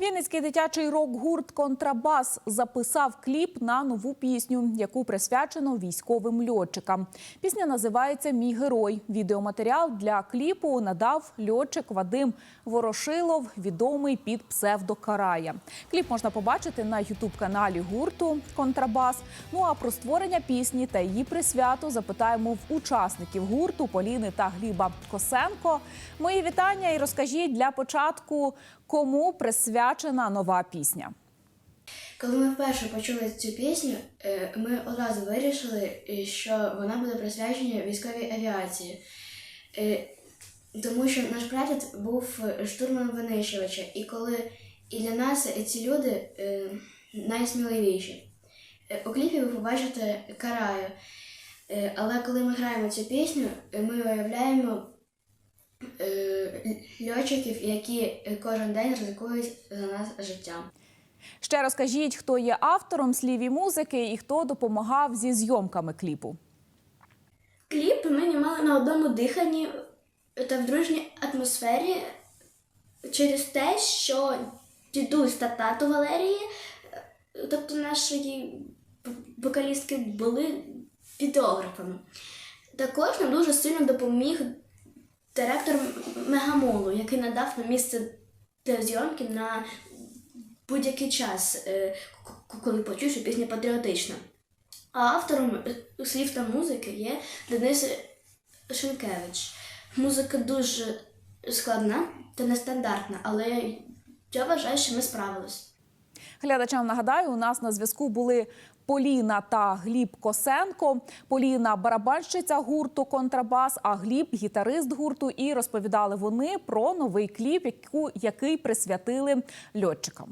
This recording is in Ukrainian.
Вінницький дитячий рок-гурт Контрабас записав кліп на нову пісню, яку присвячено військовим льотчикам. Пісня називається Мій герой. Відеоматеріал для кліпу надав льотчик Вадим Ворошилов, відомий під псевдокарая. Кліп можна побачити на ютуб-каналі гурту Контрабас. Ну а про створення пісні та її присвяту запитаємо в учасників гурту Поліни та Гліба Косенко. Мої вітання і розкажіть для початку, кому присвячена нова пісня. Коли ми вперше почули цю пісню, е, ми одразу вирішили, е, що вона буде присвячена військовій авіації. Е, Тому що наш прадід був штурманом винищувача, і коли і для нас ці люди найсміливіші. У кліпі ви побачите караю. Але коли ми граємо цю пісню, ми уявляємо льотчиків, які кожен день ризикують за нас життям. Ще розкажіть, хто є автором слів і музики і хто допомагав зі зйомками кліпу. Кліп ми знімали на одному диханні та в дружній атмосфері через те, що дідусь та тато Валерії, е, тобто нашої вокалістки, були відеографами. Також нам дуже сильно допоміг директор Мегамолу, який надав нам місце для зйомки на будь-який час, е, коли почув, що пісня патріотична. А автором слів та музики є Денис Шенкевич. Музика дуже складна та нестандартна, але я вважаю, що ми справились. Глядачам нагадаю, у нас на зв'язку були Поліна та Гліб Косенко. Поліна барабанщиця гурту Контрабас, а Гліб гітарист гурту. І розповідали вони про новий кліп, який присвятили льотчикам.